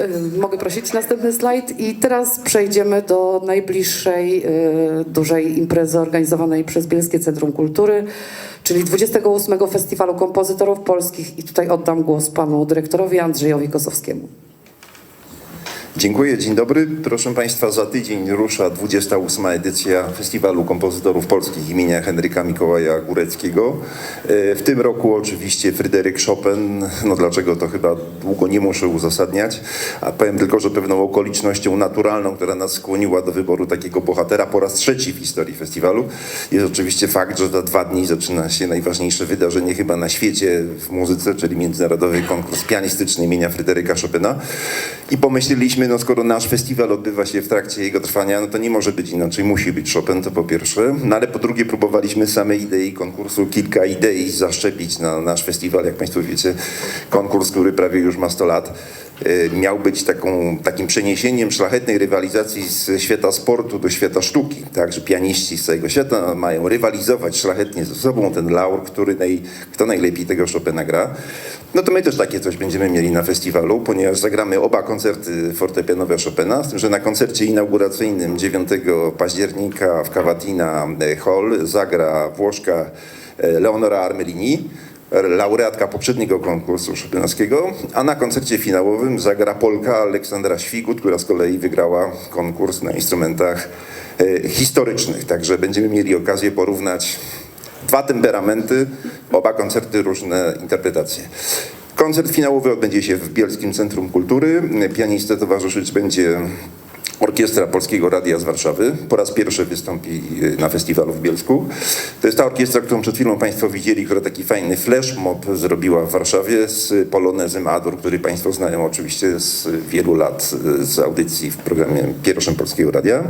y, mogę prosić następny slajd. I teraz przejdziemy do najbliższej y, dużej imprezy organizowanej przez Bielskie Centrum Kultury, czyli 28 Festiwalu Kompozytorów Polskich. I tutaj oddam głos panu dyrektorowi Andrzejowi Kosowskiemu. Dziękuję, dzień dobry. Proszę Państwa, za tydzień rusza 28. edycja Festiwalu Kompozytorów Polskich imienia Henryka Mikołaja Góreckiego. E, W tym roku oczywiście Fryderyk Chopin, no dlaczego to chyba długo nie muszę uzasadniać, a powiem tylko, że pewną okolicznością naturalną, która nas skłoniła do wyboru takiego bohatera po raz trzeci w historii festiwalu, jest oczywiście fakt, że za dwa dni zaczyna się najważniejsze wydarzenie chyba na świecie w muzyce, czyli Międzynarodowy Konkurs Pianistyczny imienia Fryderyka Chopina. I pomyśleliśmy, no skoro nasz festiwal odbywa się w trakcie jego trwania, no to nie może być inaczej, musi być Chopin, to po pierwsze. No ale po drugie próbowaliśmy same idei konkursu, kilka idei zaszczepić na nasz festiwal. Jak Państwo wiecie, konkurs, który prawie już ma 100 lat, miał być taką, takim przeniesieniem szlachetnej rywalizacji z świata sportu do świata sztuki. Tak, że pianiści z całego świata mają rywalizować szlachetnie ze sobą ten laur, który naj, kto najlepiej tego Chopina gra. No to my też takie coś będziemy mieli na festiwalu, ponieważ zagramy oba koncerty fortepianowe Chopina, z tym, że na koncercie inauguracyjnym 9 października w Cavatina Hall zagra Włoszka e, Leonora Armelini, laureatka poprzedniego konkursu chopinowskiego, a na koncercie finałowym zagra Polka Aleksandra Świgut, która z kolei wygrała konkurs na instrumentach e, historycznych. Także będziemy mieli okazję porównać dwa temperamenty, oba koncerty, różne interpretacje. Koncert finałowy odbędzie się w Bielskim Centrum Kultury. Pianistę towarzyszyć będzie Orkiestra Polskiego Radia z Warszawy. Po raz pierwszy wystąpi y, na festiwalu w Bielsku. To jest ta orkiestra, którą przed chwilą Państwo widzieli, która taki fajny flash mob zrobiła w Warszawie z polonezem Adur, który Państwo znają oczywiście z wielu lat y, z audycji w programie pierwszym Polskiego Radia.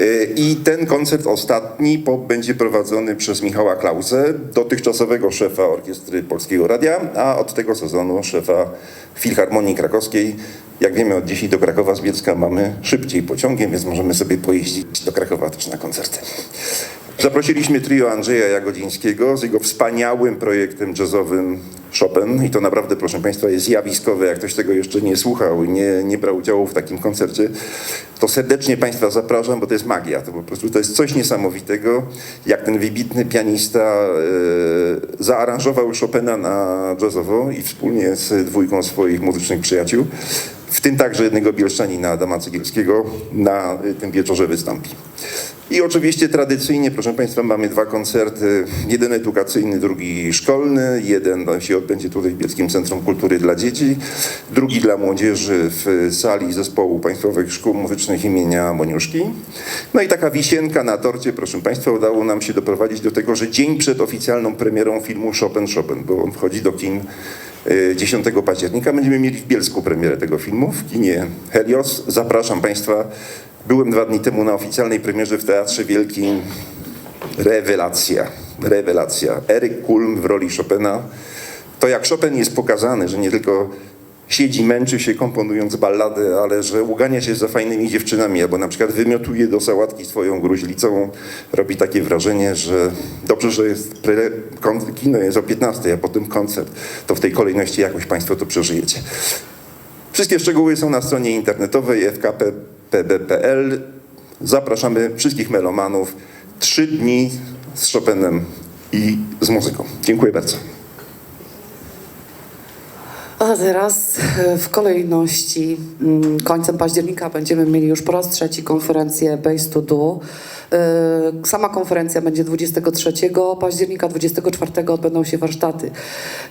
Y, I ten koncert ostatni będzie prowadzony przez Michała Klause, dotychczasowego szefa Orkiestry Polskiego Radia, a od tego sezonu szefa Filharmonii Krakowskiej. Jak wiemy, od dzisiaj do Krakowa z Bielska mamy szybciej pociągiem, więc możemy sobie pojeździć do Krakowa też na koncerty. Zaprosiliśmy trio Andrzeja Jagodzińskiego z jego wspaniałym projektem jazzowym Chopin i to naprawdę, proszę Państwa, jest zjawiskowe. Jak ktoś tego jeszcze nie słuchał i nie, nie brał udziału w takim koncercie, to serdecznie Państwa zapraszam, bo to jest magia. To po prostu to jest coś niesamowitego, jak ten wybitny pianista e, zaaranżował Chopina na jazzowo i wspólnie z dwójką swoich muzycznych przyjaciół, w tym także jednego bielszczanina Adama Cegielskiego, na y, tym wieczorze wystąpi. I oczywiście tradycyjnie, proszę Państwa, mamy dwa koncerty. Jeden edukacyjny, drugi szkolny. Jeden się odbędzie tutaj w Bielskim Centrum Kultury dla Dzieci. Drugi dla młodzieży w sali Zespołu Państwowych Szkół Muzycznych imienia Moniuszki. No i taka wisienka na torcie, proszę Państwa, udało nam się doprowadzić do tego, że dzień przed oficjalną premierą filmu Chopin Chopin, bo on wchodzi do kin 10 października. Będziemy mieli w Bielsku premierę tego filmu w kinie Helios. Zapraszam Państwa. Byłem dwa dni temu na oficjalnej premierze w Teatrze Wielkim. Rewelacja, rewelacja. Eryk Kulm w roli Chopina. To jak Chopin jest pokazany, że nie tylko siedzi, męczy się komponując ballady, ale że ugania się za fajnymi dziewczynami, albo na przykład wymiotuje do sałatki swoją gruźlicą, robi takie wrażenie, że dobrze, że jest pre, kino jest o 15, a potem koncert, to w tej kolejności jakoś Państwo to przeżyjecie. Wszystkie szczegóły są na stronie internetowej fkppb.pl. Zapraszamy wszystkich melomanów. Trzy dni z Chopinem i z muzyką. Dziękuję bardzo. A teraz e, w kolejności mm, końcem października będziemy mieli już po raz trzeci konferencję Base to Do. E, Sama konferencja będzie 23 października, 24 odbędą się warsztaty.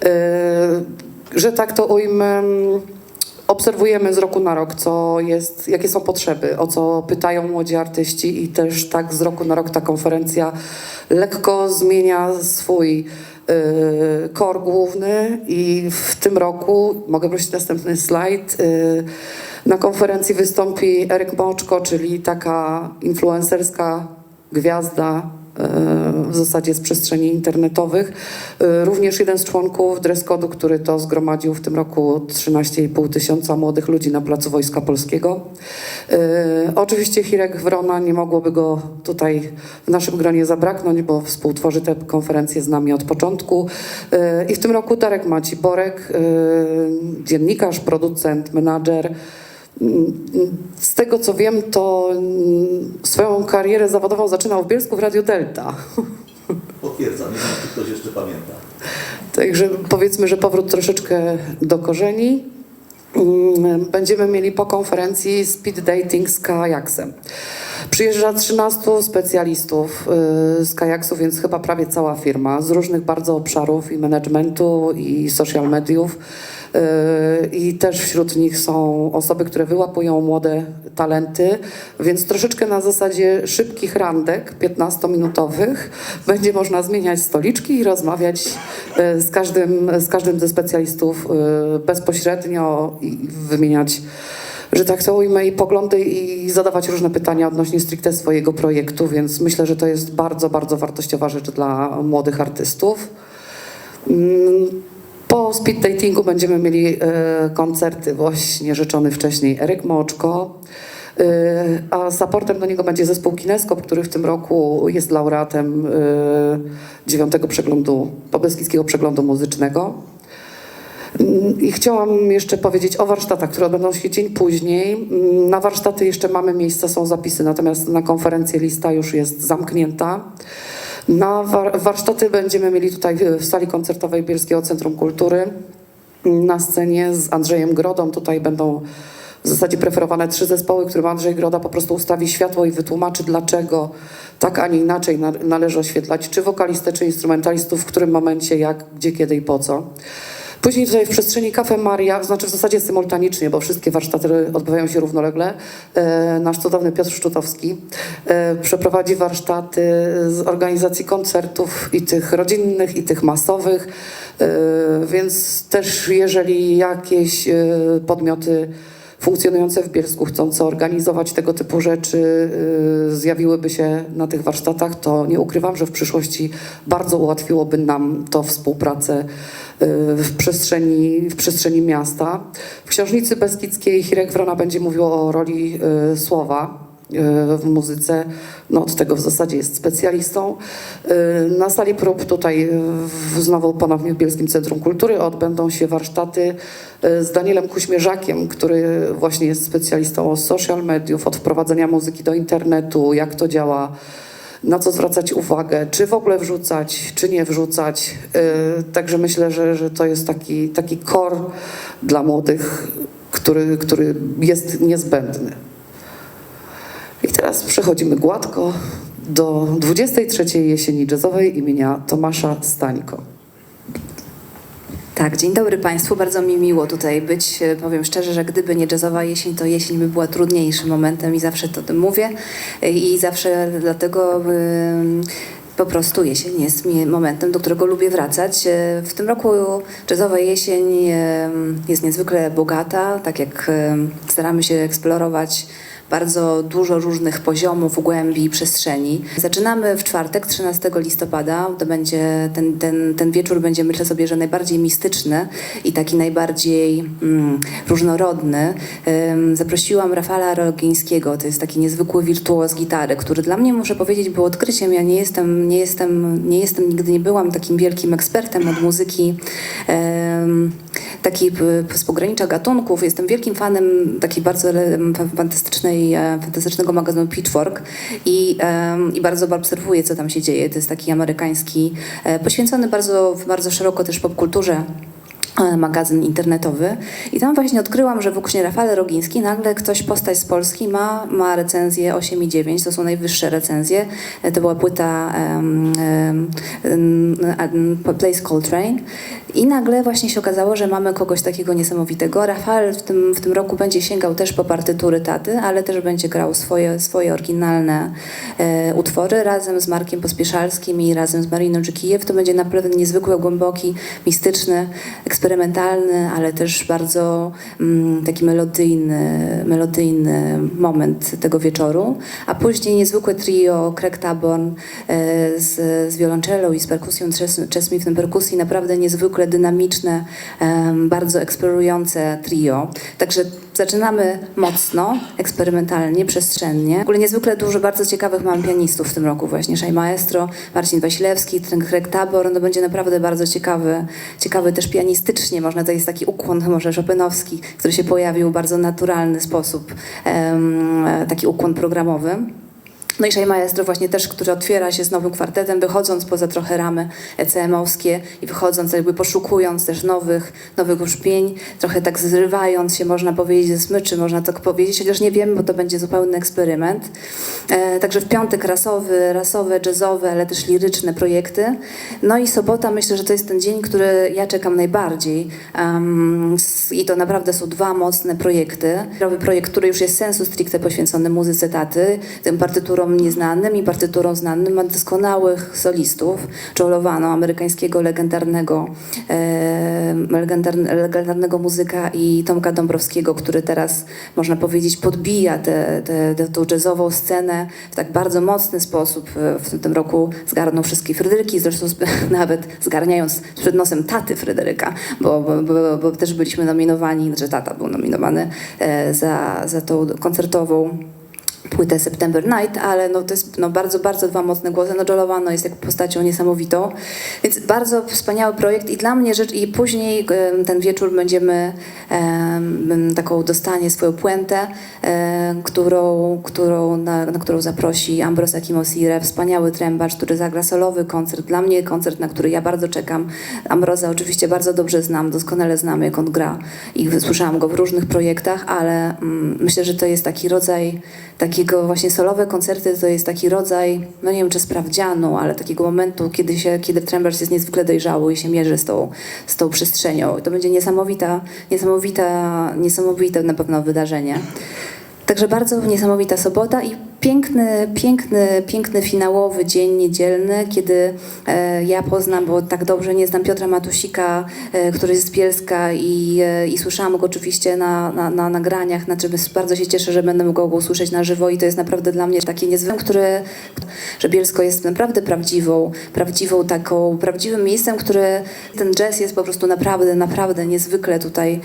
E, Że tak to ujmę, obserwujemy z roku na rok, co jest, jakie są potrzeby, o co pytają młodzi artyści i też tak z roku na rok ta konferencja lekko zmienia swój kor główny i w tym roku, mogę prosić następny slajd, y, na konferencji wystąpi Eryk Moczko, czyli taka influencerska gwiazda y, w zasadzie z przestrzeni internetowych. Y, Również jeden z członków dress code'u, który to zgromadził w tym roku 13,5 tysiąca młodych ludzi na Placu Wojska Polskiego. Y, Oczywiście Hirek Wrona, nie mogłoby go tutaj w naszym gronie zabraknąć, bo współtworzy tę konferencję z nami od początku. Y, I w tym roku Darek Maci Borek, dziennikarz, producent, menadżer. Z tego co wiem, to swoją karierę zawodową zaczynał w Bielsku w Radiu Delta. Nie wiem, czy ktoś jeszcze pamięta. Także powiedzmy, że powrót troszeczkę do korzeni. Mm, Będziemy mieli po konferencji speed dating z kajaksem. Przyjeżdża 13 specjalistów y, z kajaksu, więc chyba prawie cała firma z różnych bardzo obszarów i managementu i social mediów. Y, I też wśród nich są osoby, które wyłapują młode talenty, więc troszeczkę na zasadzie szybkich randek, 15-minutowych, będzie można zmieniać stoliczki i rozmawiać y, z każdym, z każdym ze specjalistów y, bezpośrednio i wymieniać że tak to ujmę, i poglądy i zadawać różne pytania odnośnie stricte swojego projektu, więc myślę, że to jest bardzo, bardzo wartościowa rzecz dla młodych artystów. Po speed datingu będziemy mieli e, koncerty właśnie rzeczony wcześniej Eryk Moczko, e, a supportem do niego będzie zespół Kineskop, który w tym roku jest laureatem e, dziewiątego przeglądu, Pobeskidzkiego Przeglądu Muzycznego. Mm, I chciałam jeszcze powiedzieć o warsztatach, które odbędą się dzień później. Mm, Na warsztaty jeszcze mamy miejsca, są zapisy, natomiast na konferencję lista już jest zamknięta. Na war- warsztaty będziemy mieli tutaj w- w sali koncertowej Bielskiego Centrum Kultury na scenie z Andrzejem Grodą. Tutaj będą w zasadzie preferowane trzy zespoły, którym Andrzej Groda po prostu ustawi światło i wytłumaczy, dlaczego tak, a nie inaczej na- należy oświetlać czy wokalistę, czy instrumentalistów, w którym momencie, jak, gdzie, kiedy i po co. Później tutaj w przestrzeni Cafe Maria, znaczy w zasadzie symultanicznie, bo wszystkie warsztaty odbywają się równolegle, e, nasz cudowny Piotr Szczutowski e, przeprowadzi warsztaty z organizacji koncertów i tych rodzinnych, i tych masowych, e, więc też jeżeli jakieś podmioty funkcjonujące w Bielsku chcące organizować tego typu rzeczy zjawiłyby się na tych warsztatach, to nie ukrywam, że w przyszłości bardzo ułatwiłoby nam to współpracę w przestrzeni, w przestrzeni miasta. W Książnicy Beskidzkiej Hirek Wrona będzie mówił o roli y, słowa y, w muzyce. No od tego w zasadzie jest specjalistą. Y, Na sali prób tutaj w, znowu ponownie w Bielskim Centrum Kultury odbędą się warsztaty y, z Danielem Kuśmierzakiem, który właśnie jest specjalistą od social mediów, od wprowadzenia muzyki do internetu, jak to działa, na co zwracać uwagę, czy w ogóle wrzucać, czy nie wrzucać. Y, Także myślę, że, że to jest taki, taki core dla młodych, który, który jest niezbędny. I teraz przechodzimy gładko do 23. jesieni jazzowej imienia Tomasza Stańko. Tak, dzień dobry Państwu. Bardzo mi miło tutaj być. E, Powiem szczerze, że gdyby nie jazzowa jesień, to jesień by była trudniejszym momentem i zawsze to tym mówię. E, I zawsze dlatego ym, po prostu jesień jest momentem, do którego lubię wracać. E, W tym roku jazzowa jesień jest niezwykle bogata, tak jak staramy się eksplorować bardzo dużo różnych poziomów, głębi i przestrzeni. Zaczynamy w czwartek, 13 listopada. To będzie, ten, ten, ten wieczór będzie, myślę sobie, że najbardziej mistyczny i taki najbardziej mm, różnorodny. Ym, zaprosiłam Rafała Rogińskiego, to jest taki niezwykły wirtuoz gitary, który dla mnie, muszę powiedzieć, był odkryciem. Ja nie jestem, nie jestem, nie jestem nigdy nie byłam takim wielkim ekspertem od muzyki em, takiej z pogranicza gatunków. Jestem wielkim fanem takiej bardzo fantastycznej, e, fantastycznego magazynu Pitchfork i, i bardzo obserwuję, co tam się dzieje. To jest taki amerykański, e, poświęcony bardzo, bardzo szeroko też popkulturze magazyn internetowy i tam właśnie odkryłam, że w Ukśnie Rafale Rogiński nagle ktoś, postać z Polski ma, ma recenzję 8 i 9, to są najwyższe recenzje. E, To była płyta um, um, Place Coltrane I nagle właśnie się okazało, że mamy kogoś takiego niesamowitego. Rafael w tym, w tym roku będzie sięgał też po partytury taty, ale też będzie grał swoje, swoje oryginalne e, utwory razem z Markiem Pospieszalskim i razem z Mariną Dżykijew. To będzie naprawdę niezwykły, głęboki, mistyczny, eksperymentalny, ale też bardzo mm, taki melodyjny, melodyjny moment tego wieczoru. A później niezwykłe trio Craig Taborn e, z, z wiolonczelą i z perkusją, tym perkusji, naprawdę niezwykle dynamiczne, bardzo eksplorujące trio. Także zaczynamy mocno, eksperymentalnie, przestrzennie. W ogóle niezwykle dużo bardzo ciekawych mam pianistów w tym roku właśnie. Szaj Maestro, Marcin Wasilewski, Craig Tabor. No będzie naprawdę bardzo ciekawy, ciekawy też pianistycznie. Można, to jest taki ukłon może Chopinowski, który się pojawił w bardzo naturalny sposób. em, taki ukłon programowy. No i Szej Maestro właśnie też, który otwiera się z nowym kwartetem, wychodząc poza trochę ramy ECM-owskie i wychodząc, jakby poszukując też nowych, nowych brzmień, trochę tak zrywając się, można powiedzieć, ze smyczy, można tak powiedzieć, chociaż nie wiemy, bo to będzie zupełny eksperyment. E, także w piątek rasowy, rasowe, jazzowe, ale też liryczne projekty. No i sobota myślę, że to jest ten dzień, który ja czekam najbardziej. S- I to naprawdę są dwa mocne projekty. Nowy projekt, który już jest sensu stricte poświęcony muzyce taty, tym partyturom nieznanym i partyturom znanym, ma doskonałych solistów. Joe Lovano, amerykańskiego legendarnego, e, legendarn- legendarnego muzyka i Tomka Dąbrowskiego, który teraz, można powiedzieć, podbija tę jazzową scenę w tak bardzo mocny sposób. E, W tym roku zgarnął wszystkie Fryderyki, zresztą nawet zgarniając przed nosem taty Fryderyka, bo, bo, bo, bo też byliśmy nominowani, znaczy tata był nominowany e, za, za tą koncertową płytę September Night, ale no to jest no bardzo, bardzo dwa mocne głosy. No Joe Lovano jest jak postacią niesamowitą, więc bardzo wspaniały projekt i dla mnie rzecz, i później ten wieczór będziemy em, taką dostanie swoją puentę, którą, którą, na, na którą zaprosi Ambros Akimosire, wspaniały trębacz, który zagra solowy koncert. Dla mnie koncert, na który ja bardzo czekam. Ambroza oczywiście bardzo dobrze znam, doskonale znam, jak on gra i słyszałam go w różnych projektach, ale mm, myślę, że to jest taki rodzaj takiego właśnie solowe koncerty, to jest taki rodzaj, no nie wiem czy sprawdzianu, ale takiego momentu, kiedy się, kiedy trębacz jest niezwykle dojrzały i się mierzy z tą, z tą przestrzenią. To będzie niesamowita, niesamowita, niesamowite na pewno wydarzenie. Także bardzo niesamowita sobota i piękny, piękny, piękny finałowy dzień niedzielny, kiedy e, ja poznam, bo tak dobrze nie znam Piotra Matusika, e, który jest z Bielska i, e, i słyszałam go oczywiście na, na, na nagraniach, na czym bardzo się cieszę, że będę mogła go usłyszeć na żywo i to jest naprawdę dla mnie takie niezwykłe, które, że Bielsko jest naprawdę prawdziwą, prawdziwą taką, prawdziwym miejscem, które ten jazz jest po prostu naprawdę, naprawdę niezwykle tutaj,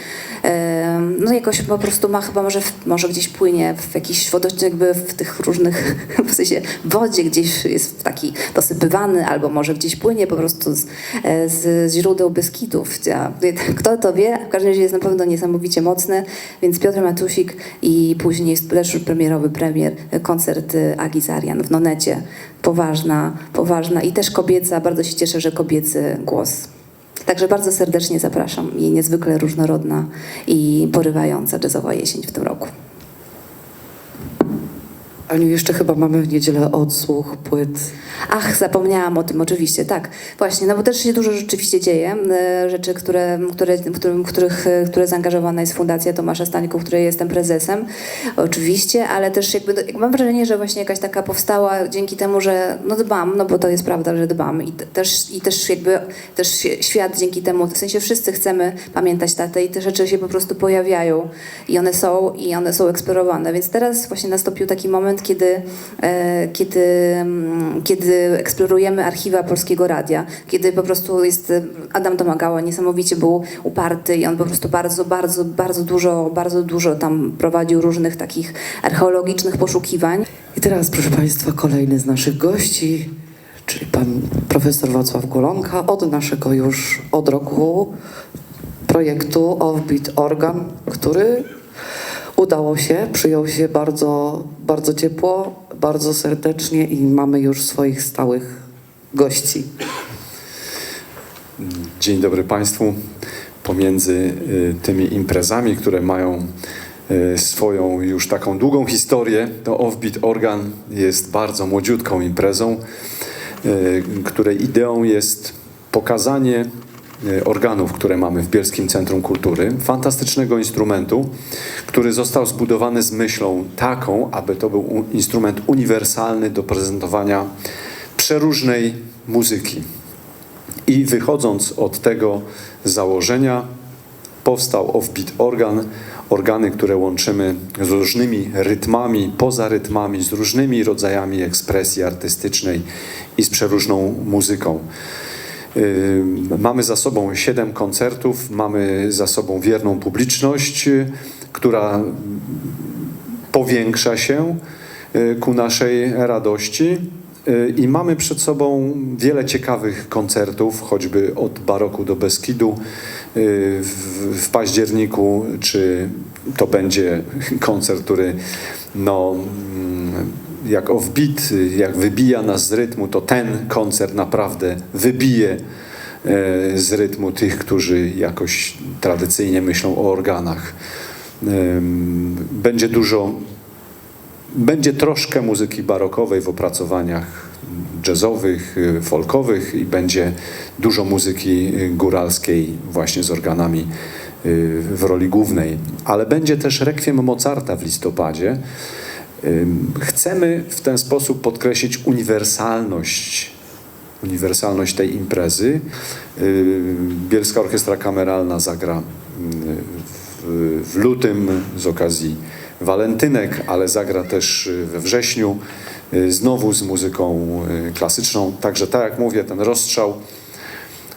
no jakoś po prostu ma chyba może, może gdzieś płynie w jakiś jakby w tych różnych, w sensie wodzie gdzieś jest taki dosypywany, albo może gdzieś płynie po prostu z, e, z, z źródeł Beskidów. Kto to wie, w każdym razie jest na pewno niesamowicie mocny, więc Piotr Matusik i później jest też premierowy premier, koncert Agi Zarian w Nonecie. Poważna, poważna i też kobieca, bardzo się cieszę, że kobiecy głos. Także bardzo serdecznie zapraszam i niezwykle różnorodna i porywająca jazzowa jesień w tym roku. Aniu, jeszcze chyba mamy w niedzielę odsłuch płyt. Ach, zapomniałam o tym, oczywiście, tak. Właśnie, no bo też się dużo rzeczywiście dzieje. e, Rzeczy, które, które, którym, których, e, które zaangażowana jest Fundacja Tomasza Stańku, której jestem prezesem, oczywiście, ale też jakby jak mam wrażenie, że właśnie jakaś taka powstała dzięki temu, że no dbam, no bo to jest prawda, że dbam i te- też, i też jakby też świat dzięki temu, w sensie wszyscy chcemy pamiętać tatę i te rzeczy się po prostu pojawiają i one są i one są eksplorowane, więc teraz właśnie nastąpił taki moment, kiedy, e, kiedy, mm, kiedy eksplorujemy archiwa Polskiego Radia, kiedy po prostu jest Adam Domagała niesamowicie był uparty i on po prostu bardzo, bardzo, bardzo dużo, bardzo dużo tam prowadził różnych takich archeologicznych poszukiwań. I teraz, proszę Państwa, kolejny z naszych gości, czyli pan profesor Wacław Golonka, od naszego już od roku projektu Offbeat Organ, który udało się, przyjął się bardzo, bardzo ciepło, bardzo serdecznie i mamy już swoich stałych gości. Dzień dobry Państwu. Pomiędzy y, tymi imprezami, które mają y, swoją już taką długą historię, to Offbeat Organ jest bardzo młodziutką imprezą, y, której ideą jest pokazanie organów, które mamy w Bielskim Centrum Kultury. Fantastycznego instrumentu, który został zbudowany z myślą taką, aby to był instrument uniwersalny do prezentowania przeróżnej muzyki. I wychodząc od tego założenia, powstał Offbeat Organ, organy, które łączymy z różnymi rytmami, poza rytmami, z różnymi rodzajami ekspresji artystycznej i z przeróżną muzyką. Mamy za sobą siedem koncertów, mamy za sobą wierną publiczność, yy, która powiększa się y, ku naszej radości. Y, I mamy przed sobą wiele ciekawych koncertów, choćby od baroku do Beskidu y, w, w październiku, czy to będzie koncert, który no, mm, jak offbeat, jak wybija nas z rytmu, to ten koncert naprawdę wybije e, z rytmu tych, którzy jakoś tradycyjnie myślą o organach. Będzie dużo, będzie troszkę muzyki barokowej w opracowaniach jazzowych, y, folkowych i będzie dużo muzyki y, góralskiej właśnie z organami w roli głównej. Ale będzie też rekwiem Mozarta w listopadzie. Chcemy w ten sposób podkreślić uniwersalność uniwersalność tej imprezy. Bielska Orkiestra Kameralna zagra w, w lutym z okazji walentynek, ale zagra też we wrześniu yy, znowu z muzyką yy, klasyczną. Także tak jak mówię, ten rozstrzał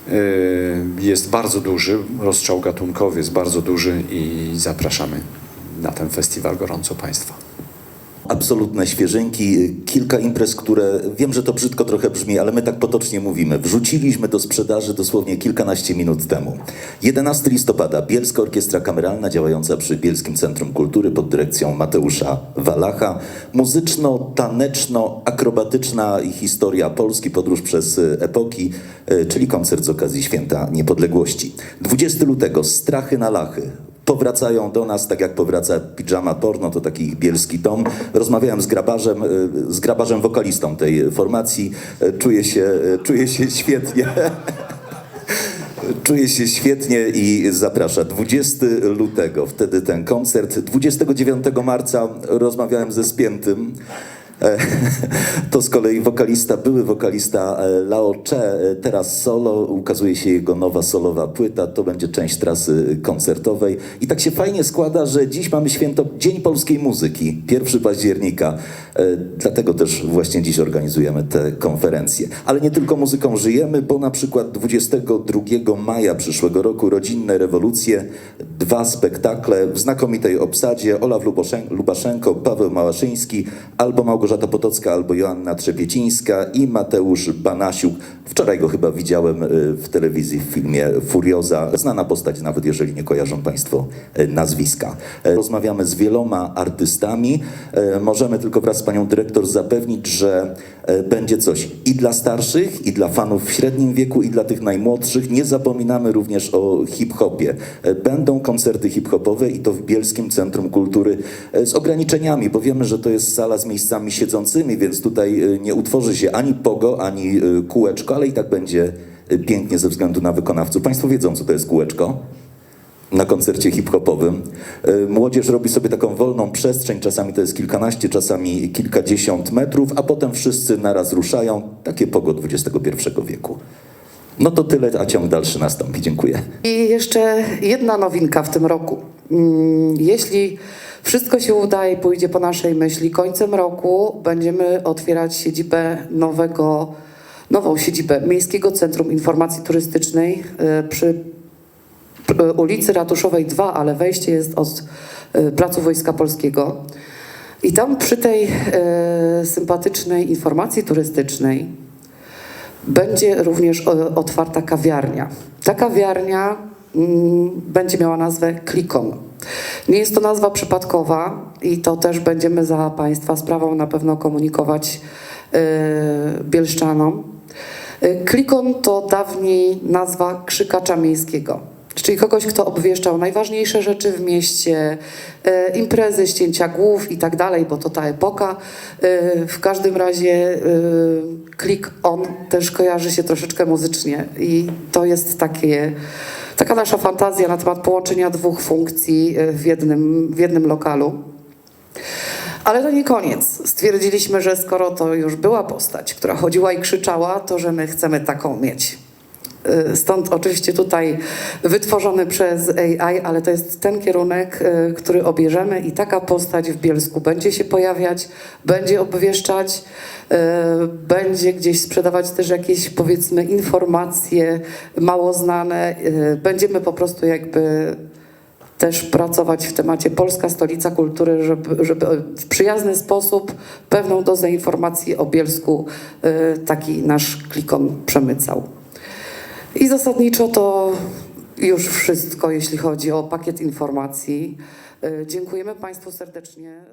yy, jest bardzo duży, rozstrzał gatunkowy jest bardzo duży i zapraszamy na ten festiwal gorąco Państwa. Absolutne świeżynki, kilka imprez, które wiem, że to brzydko trochę brzmi, ale my tak potocznie mówimy. Wrzuciliśmy do sprzedaży dosłownie kilkanaście minut temu. 11 listopada Bielska Orkiestra Kameralna działająca przy Bielskim Centrum Kultury pod dyrekcją Mateusza Walacha. Muzyczno-taneczno-akrobatyczna historia Polski, podróż przez e, epoki, e, czyli koncert z okazji Święta Niepodległości. 20 lutego Strachy na Lachy. Powracają do nas, tak jak powraca Pijama Porno, to taki bielski tom. Rozmawiałem z grabarzem, y, z grabarzem wokalistą tej formacji. Y, Czuję się, y, czuję się świetnie. Czuję się świetnie i zaprasza. 20 lutego, wtedy ten koncert. 29 marca rozmawiałem ze Spiętym. E, To z kolei wokalista, były wokalista e, Lao Che, e, teraz solo, ukazuje się jego nowa solowa płyta, to będzie część trasy koncertowej. I tak się fajnie składa, że dziś mamy święto Dzień Polskiej Muzyki, 1 października. E, Dlatego też właśnie dziś organizujemy tę konferencję. Ale nie tylko muzyką żyjemy, bo na przykład 22 maja przyszłego roku Rodzinne Rewolucje, dwa spektakle w znakomitej obsadzie, Olaf Lubaszenko, Paweł Małaszyński, albo Małgorzata Potocka, albo Joanna Trzepiecińska i Mateusz Banasiuk. Wczoraj go chyba widziałem y, w telewizji w filmie Furioza. Znana postać, nawet jeżeli nie kojarzą Państwo y, nazwiska. E, Rozmawiamy z wieloma artystami. E, Możemy tylko wraz Panią Dyrektor zapewnić, że e, będzie coś i dla starszych, i dla fanów w średnim wieku, i dla tych najmłodszych. Nie zapominamy również o hip-hopie. E, Będą koncerty hip-hopowe i to w Bielskim Centrum Kultury e, z ograniczeniami, bo wiemy, że to jest sala z miejscami siedzącymi, więc tutaj nie utworzy się ani pogo, ani kółeczko, ale i tak będzie pięknie ze względu na wykonawców. Państwo wiedzą, co to jest kółeczko? Na koncercie hip-hopowym. Y, Młodzież robi sobie taką wolną przestrzeń, czasami to jest kilkanaście, czasami kilkadziesiąt metrów, a potem wszyscy naraz ruszają. Takie pogo XXI wieku. No to tyle, a ciąg dalszy nastąpi. Dziękuję. I jeszcze jedna nowinka w tym roku. Mm, Jeśli wszystko się uda i pójdzie po naszej myśli, końcem roku będziemy otwierać siedzibę nowego, nową siedzibę Miejskiego Centrum Informacji Turystycznej y, przy ulicy Ratuszowej 2, ale wejście jest od y, Placu Wojska Polskiego. I tam przy tej y, sympatycznej informacji turystycznej będzie również otwarta kawiarnia. Ta kawiarnia mm, będzie miała nazwę Klikon. Nie jest to nazwa przypadkowa i to też będziemy za Państwa sprawą na pewno komunikować bielszczanom. Klikon to dawniej nazwa krzykacza miejskiego. Czyli kogoś, kto obwieszczał najważniejsze rzeczy w mieście, e, imprezy, ścięcia głów i tak dalej, bo to ta epoka. E, w każdym razie e, klik on też kojarzy się troszeczkę muzycznie i to jest takie, taka nasza fantazja na temat połączenia dwóch funkcji e, w jednym, w jednym lokalu. Ale to nie koniec. Stwierdziliśmy, że skoro to już była postać, która chodziła i krzyczała, to że my chcemy taką mieć. Y, Stąd oczywiście tutaj wytworzony przez AI, ale to jest ten kierunek, y, który obierzemy i taka postać w Bielsku będzie się pojawiać, będzie obwieszczać, y, będzie gdzieś sprzedawać też jakieś powiedzmy informacje mało znane. Będziemy po prostu jakby też pracować w temacie Polska Stolica Kultury, żeby, żeby w przyjazny sposób pewną dozę informacji o Bielsku taki nasz klikon przemycał. I zasadniczo to już wszystko, jeśli chodzi o pakiet informacji. Y, Dziękujemy Państwu serdecznie.